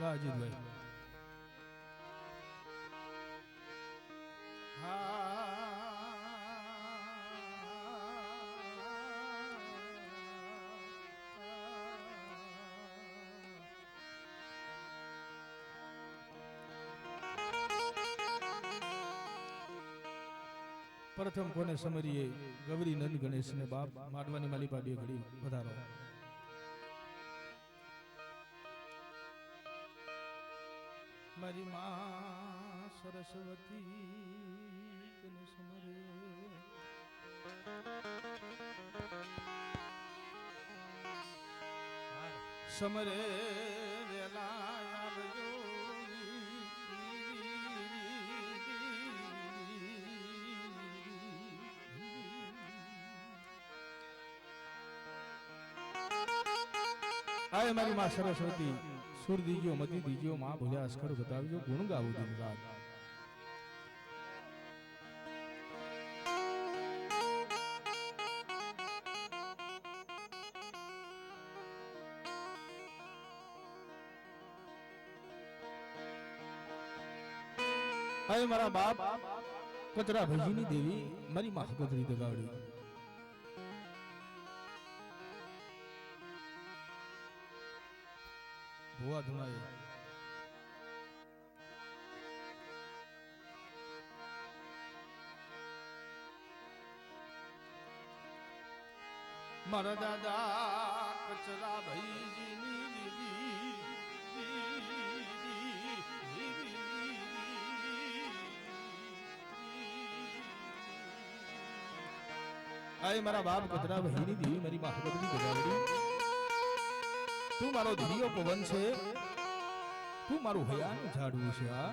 વાહ પ્રથમ કોને સમરીએ? ગૌરી નંદ ગણેશ ને બાપ માડવાની માલી પાડીએ ઘડી વધારો. સરસ્વતી સમરે. આય મારી માં સરસ્વતી સુર દીજો મતી દીજો માં ભૂલ્યા અસ્કર બતાવજો ગુણ ગાવું દિન રાત. અરે મારા બાપ કચરા ભજીની દેવી, મારી માં કચરી દગાવડી ભુવા ધુણાએ. મારા દાદા કચરા ભઈજીની આય મારા બાપ કતરા વહીની દેવી, મારી માં હકતરી તું મારો ધીરિયો પવન છે. તું મારું હયાનું ઝાડવું છે આ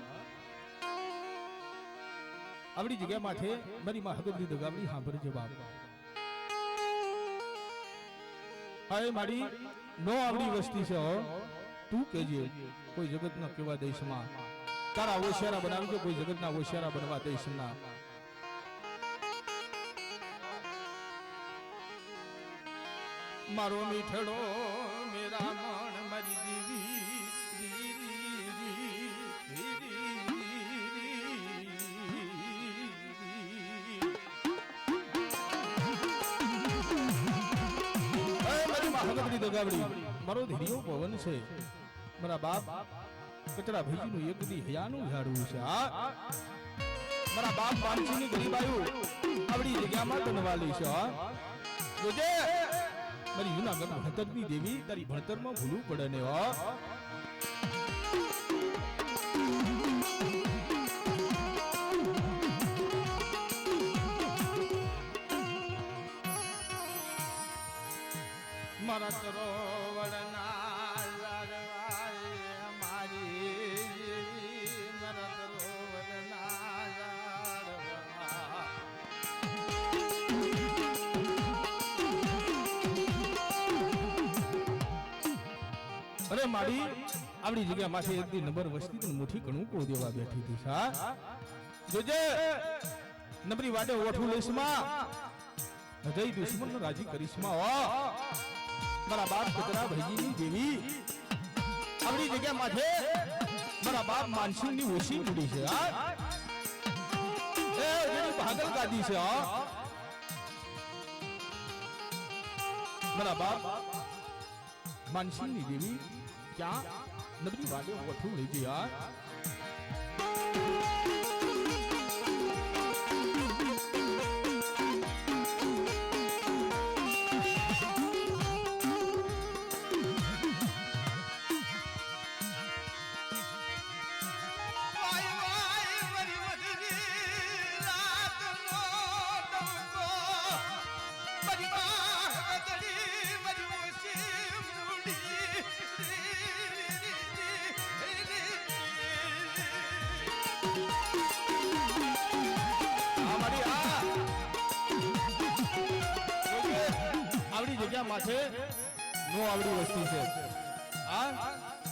આવડી જગ્યા માથે મારી માં હગદની દગાવડી સાંભળજે બાપ. હાય મારી નો આવડી વસ્તી છે તું કેજે કોઈ જગતના કેવા દેશમાં. તારા હોશિયારા બનાવજો કોઈ જગતના ઓશિયારા બનવા દેશના. મારો મીઠડો મેરા મણ મારી ધીરિયો પવન છે. મારા બાપ કચરા ભેજીનું એક દી હયાનું ઝાડવું છે. આ મારા બાપ પાનસીની ગરીબાયું આવડી જગ્યામાં ધનવાલી છે હા. જોજે. મારી જુનાગઢ ભણતરની દેવી તારી ભણતરમાં ભૂલું પડે ને હો. અરે મારી આપણી જગ્યા માથે એક દી નંબર વસ્તી તો મુઠી ઘણું કો દેવા બેઠી હતી સા જોજે નબરી વાડે ઓઠું લેસમાં જય દુશ્મન રાજી કરીશમાં ઓ મારા બાપ કચરા ભાઈજીની દેવી. આપણી જગ્યા માથે મારા બાપ માનસિંહની ઓછી મૂડી છે, હા. એ જેની ભાગલ ગાદી છે, હા. મારા બાપ માનસિંહની દેવી ક્યાં નબરી વાડે ઓઠું લઈ ગઈ યાર માથે નો આવડી વસ્તી છે. હા?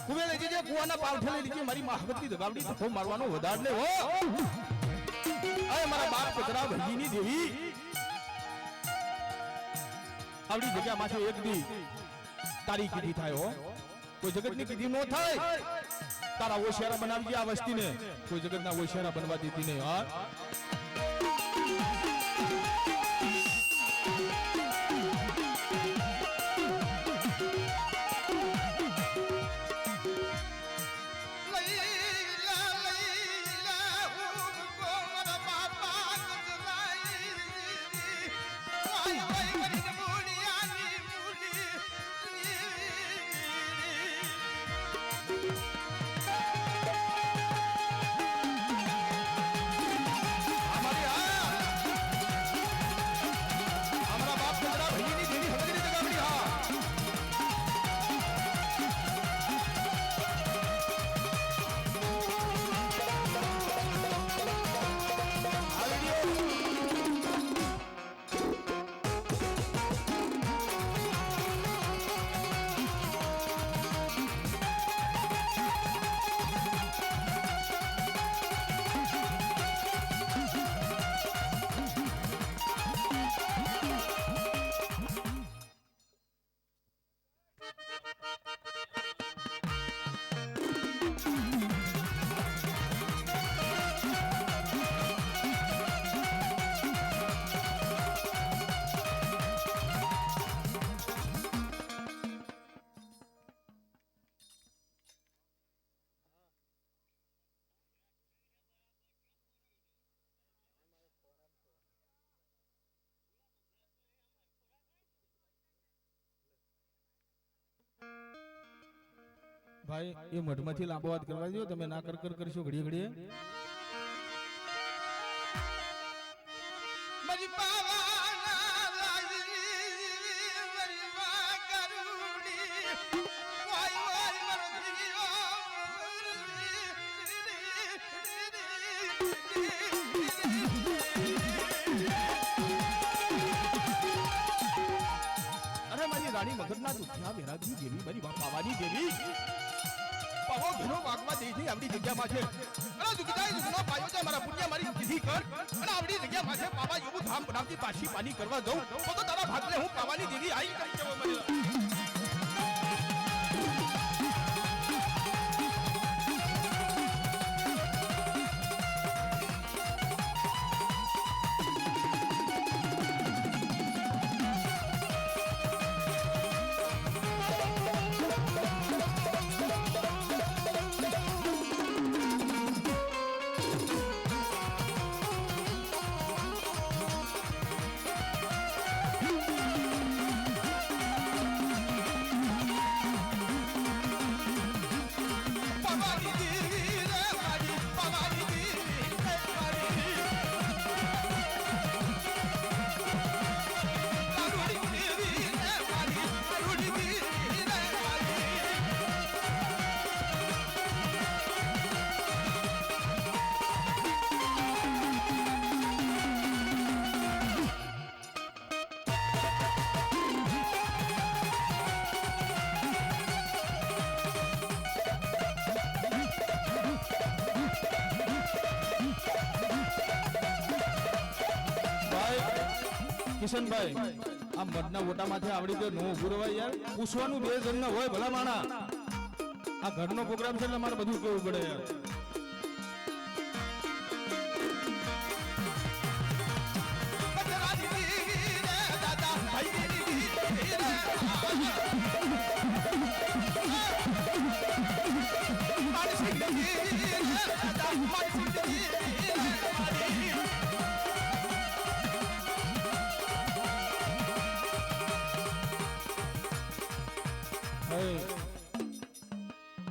કુવે લઈ જજે કુવાના પાવઠે લઈ લીજે મારી મહાવતની દબાવડી થો મારવાનો વધાર લે હો. અરે, મારા બાપ પકડા ભજીની દેવી. આવડી જગ્યા માથે એક દી તારી કીધી થાય હો. કોઈ જગતની કીધી નો થાય. તારા ઓશિયારા બનાવી આ વસ્તીને. કોઈ જગતના ઓશિયારા બનવા દીધી નહીં, હા? ભાઈ એ મઢમાંથી લાંબો વાત કરવા દો તમે ના કર કરશો ઘડીએ ઘડીએ. કાશી પાની કરવા જઉં તો તારા ભાગલે હું પાવાની દેવી આઈ કરી કિશનભાઈ આ મઢના ઓટામાંથી આવડી ગયો, નો ઉભું રહેવાય યાર. પૂછવાનું બે જણ હોય ભલા માણા. આ ઘરનો પ્રોગ્રામ છે એટલે મારે બધું કેવું પડે યાર.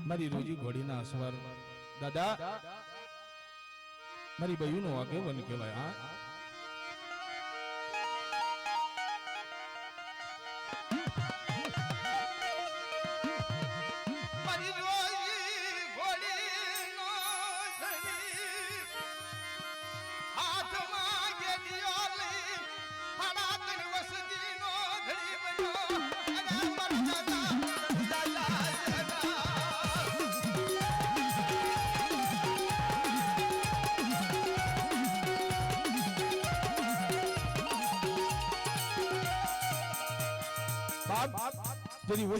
મારી રોજી ઘોડીના અસવાર દાદા મારી બહેનો આગેવન કહેવાય હા?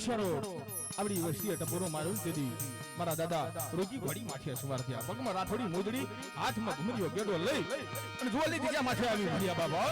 વર્ષારો આપણી વસ્તી પૂરો મારું તેથી મારા દાદા રોગી વળી માઠિયા સવાર થયા. પગમાં રાઠોડી મોજડી હાથમાં ઘૂમરીઓ ગેડો લઈ અને જોવા લઈ બીજા માથે આવી ભણ્યા બાબા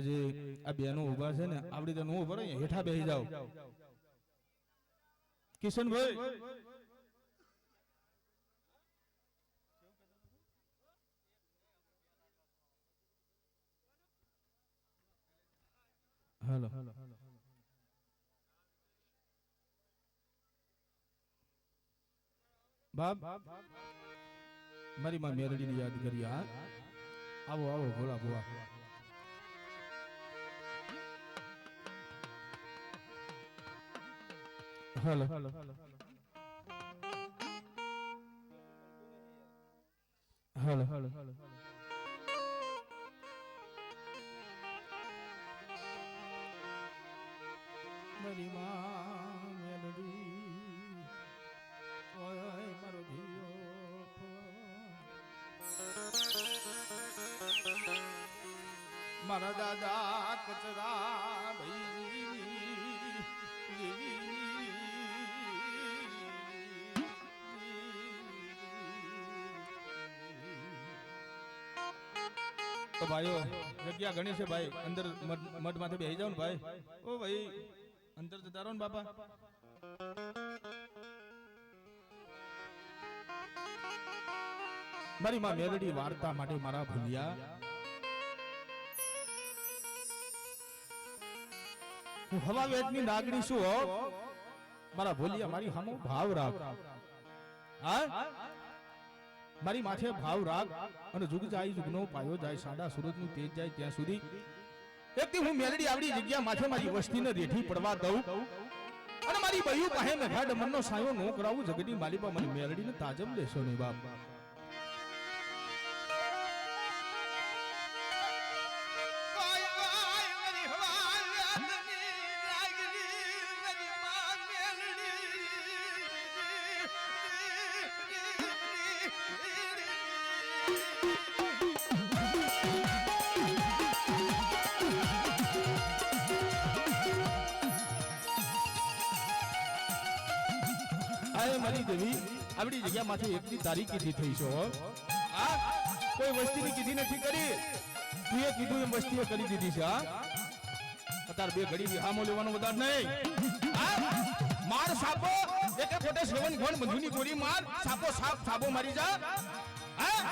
આજે આ બેનો ઊભા છે ને આવડી તો નો ઊભો રહે હેઠા બેસી જાઓ. કિશનભાઈ. હાલો. બાપ, મારી માં મેરડીને યાદ કરી આ આવો આવો, ભોળા ભોળા. હાલો હાલો હાલો મારી માં મેલડી ઓય ઓય મારો ધીયો મારા દાદા કચરા તો ભાઈઓ, જગ્યા ઘણી છે ભાઈ. અંદર મઠ માથે બેસી જાવ ને ભાઈ. ઓ ભાઈ, અંદર જતા રહો ને બાપા. મારી માં મેલડી વાર્તા માટે મારા ભૂલ્યા. હું હવા વેદની નાગણી છું હો. મારા ભૂલિયા, મારી સામો ભાવ રાખ. હા? મારી માથે ભાવ રાગ અને જુગ જાય, જુગનો પાયો જાય, સાડા સુરતનું તેજ જાય ત્યાં સુધી. એકથી હું મેલડી આવડી જગ્યા માથે મારી વસ્તીને રેઠી પડવા દઉં. અને મારી બયું પાસે મેઘા ડમરનો સાયો નો કરાવું જગતની માલિપા મને મેલડીને તાજમ લેશો નહીં બાપ. તારીખ કીધી થઈ છો આ કોઈ વસ્તીની કીધી નથી કરી? તું એ કીધું એમ વસ્તીએ કરી દીધી છે, હા? અત્યારે બે ઘડી વિહામો લેવાનો વધારે નહીં. માર સાપો એટલે પોતે સેવન ઘણ બંધુની ગોળી માર, સાપો સાપ સાપો મારી જા. હા?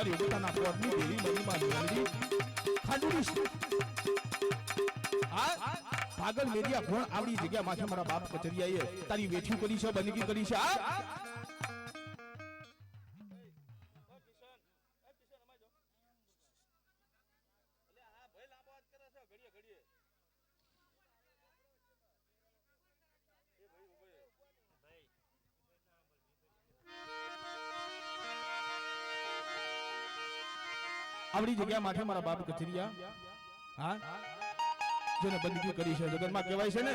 મારી ઉગતાના કોટની દેવી મનીમાં મેલડી ખાંડુડી આ પાગલ મેરિયા ભણ આવડી જગ્યા માથે મારા બાપ કચરિયાએ તારી વેઠી કરી છે? બંદગી કરી છે? આ આવડી જગ્યા માટે મારા બાપ કચરિયા હા? જેને બંદગી કરી છે, જગતમાં કહેવાય છે ને?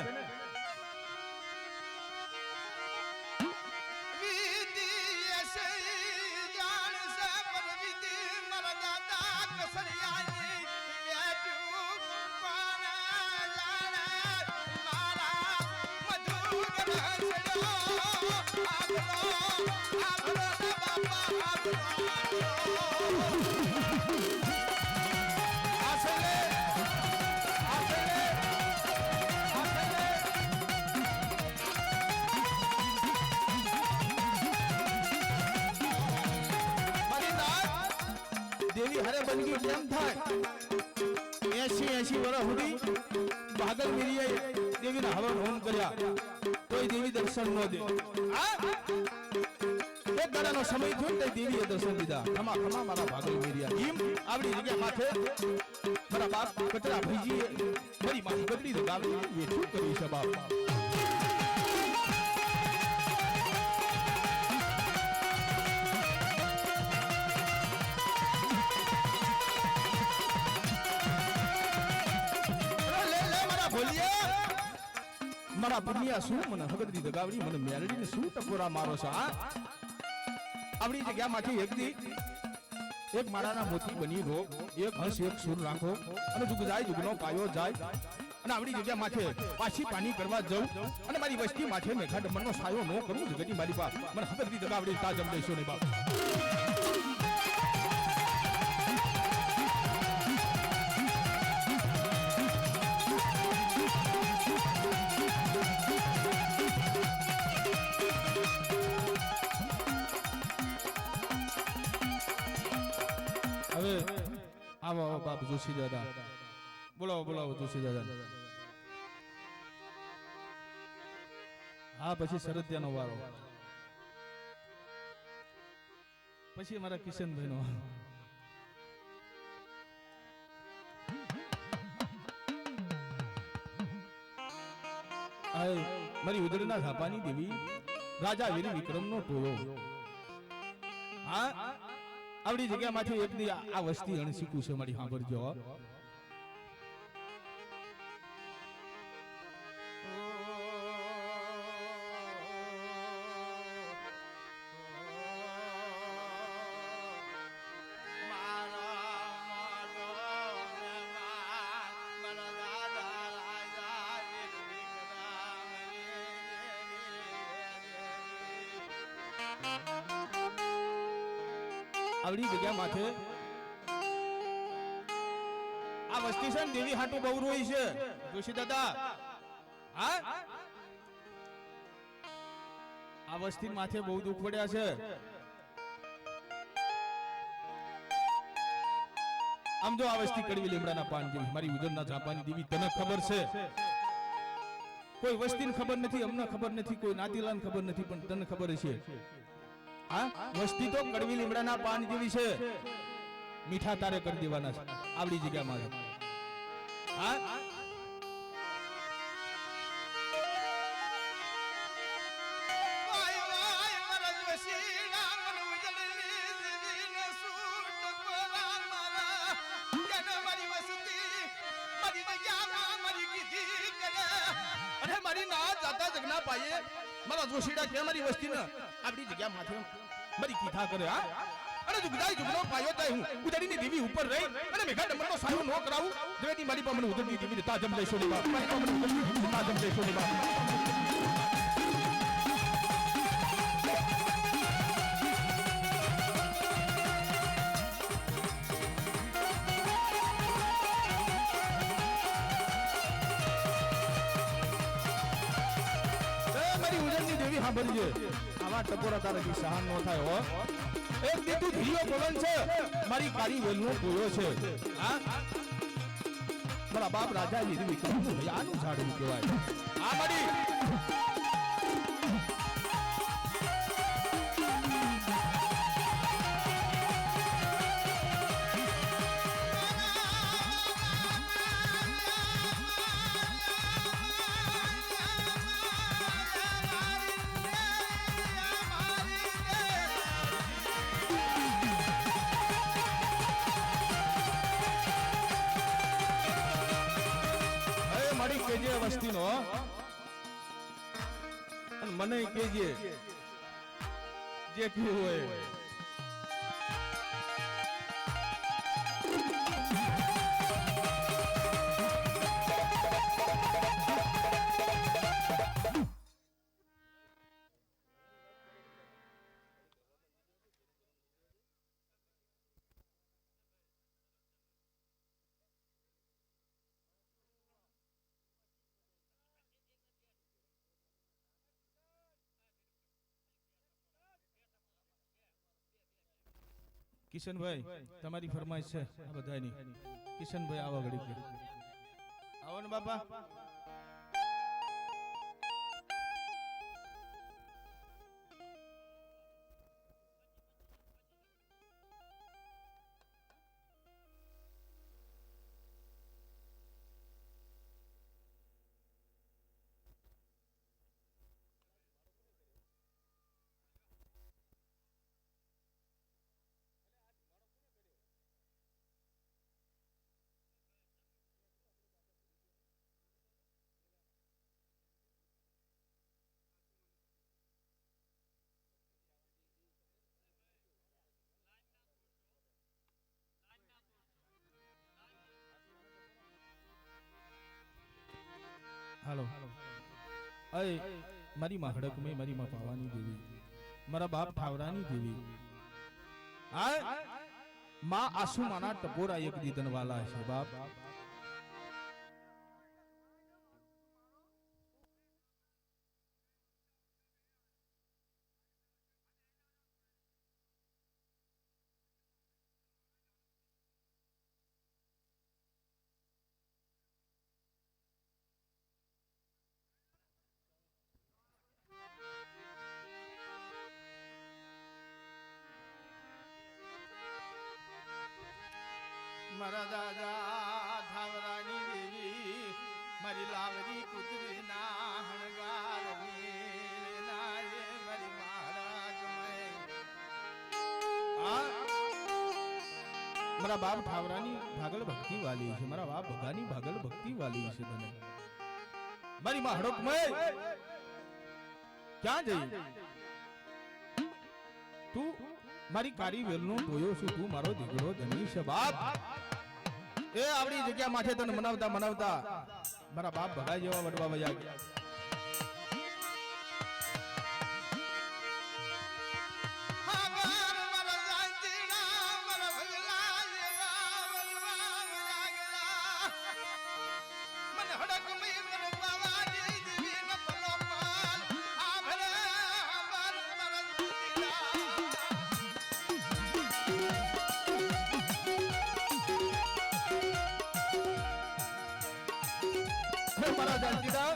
દેવી બંદગી કેમ થાય. એસી એસી વર્ષ સુધી ભાગલ મેરિયાએ દેવીના હવન હોમ કર્યા. કોઈ દેવી દર્શન ન દે. એક દાડાનો સમય થયો ને દેવીએ દર્શન દીધા. ખમા ખમા મારા ભાગલ મેરિયા એમ આવડી જગ્યા માથે. મારા બાપ કચરા ભીજીએ મારી માથે બદલી દે ગાવડી વેઠું કરી છે બાપ. મારા પુનિયા શું? મને હગદરી દગાવડી, મને મેલડીને શું ટકોરા મારો છો આ આવડી જગ્યામાંથી એક દી એક માળાના મોતી બની રો એક હંસ, એક સુર રાખો. અને જુગ જાય, જુગનો પાયો જાય. અને આવડી જગ્યા માથે પાછી પાણી કરવા જઉં. અને મારી વસ્તી માથે મેઘા ડમણનો સાયો ન કરું, જગતની મારી બાપ મને હગદરી દગાવડી, તાજમ દેશો ને બાપ. આવો આવો બાપ જોશી દાદા બોલાવો બોલાવો જોશી દાદા હા, પછી શરદિયાનો વારો. પછી અમારા કિશનભાઈ નો મારી ઉદરના ઝાપાની દેવી, રાજા વીર વિક્રમનો ટોળો. હા? આવડી જગ્યામાંથી એક દી આ વસ્તી અણસીકું છે મારી સાંભળજો. આવડી જગ્યા માથે. આ વસ્તી છે ને, દેવી હાટુ બહુ રોઈ છે. જોશી દાદા. હા? આ વસ્તી માથે બહુ દુઃખ પડ્યા છે. આમ જો આ વસ્તી કડવી લીમડાના પાન જેવી, મારી ઉદરના ઝાપાની દેવી, તને ખબર છે? કોઈ વસ્તીને ખબર નથી, અમને ખબર નથી, કોઈ નાતીલાને ખબર નથી, પણ તને ખબર છે. હા? વસ્તી તો કડવી લીમડાના પાન જેવી છે. મીઠા તારે કરી દેવાના છે. આવડી જગ્યામાં હા? કીધા કરે, હા? અને જુગદાઈ જુગનો પાયો જાય હું ઉદડીની દેવી ઉપર રહી અને મેઘા ડમરનો સાયો નો કરાવું. જેથી મારી પાસે મને ઉદડની તા જમ લેશો ની બાપ. મારી પાસે મને ઉદડની તા જમ લેશો ની બાપ. દેવી સાંભળજે. આવા ટકોરા તારાથી સહન ન થાય, હો. એક દીધું ધીયો પવન છે. મારી કારી વેલનો પૂરો છે. મારા બાપ રાજા લીધી વિક્રમ આનું ઝાડવું કહેવાય. આ મારી. મને કેજે જે કયું હોય. કિશનભાઈ તમારી ફરમાઈશ છે આ બધાની. કિશનભાઈ આવા ઘડી આવો ને બાપા. હાલો. અય, મારી માં હડકમે મારી માં પાવાની દેવી. મારા બાપ ઠાવરાની દેવી. આ માં આસુમાના ટપોરા એક દીદન વાલા છે બાપ. મારા બાપ ઠાવરાની ભાગલ ભક્તિ વાલી છે, મારા બાપ ભગાની ભાગલ ભક્તિ વાલી છે તને. મારી માં હડકમે ક્યાં જઈ? તું મારી કારી વેલનો ટોયો છું, તું મારો દીકરો ધની છે, બાપ. એ આવડી જગ્યા માથે તને મનાવતા મનાવતા. મારા બાપ ભગા જેવા વડવા વયા ગયા. હે મારા જાનકીદા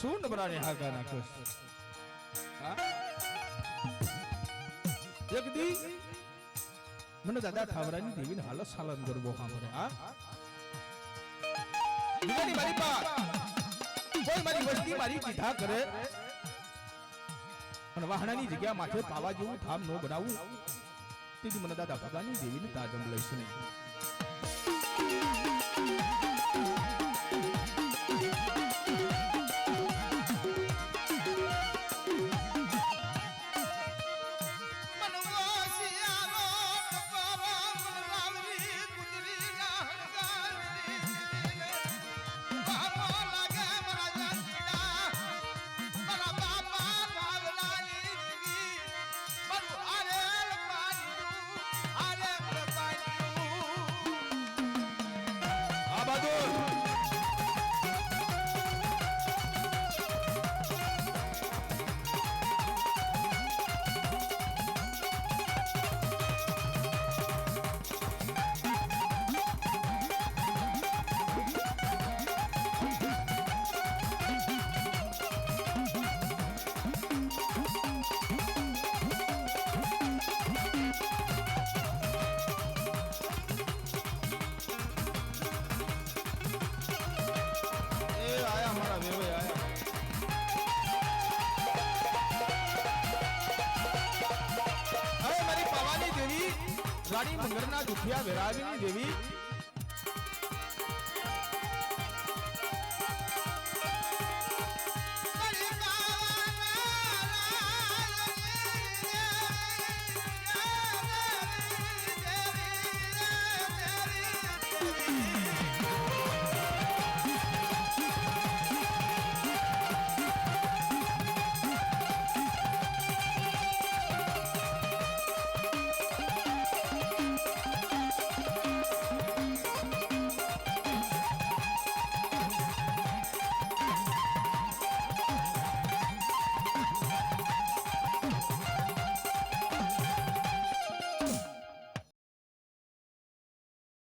શું નબરાને હાકા નાખ્યો છે? એક દી મને દાદા ઠાવરાની દેવીને હાલત સાલન કરવો સાંભળે હા દીવાની મારી પા કોઈ મારી વસ્તી મારી કીધા કરે અને વાહણાની જગ્યા માથે પાવા જેવું ધામ નો બનાવું તેથી મને દાદા ભગવાનની દેવીને તાજમ લઈશ નહીં વાડી મંગરના દુખિયા વેરાવીની દેવી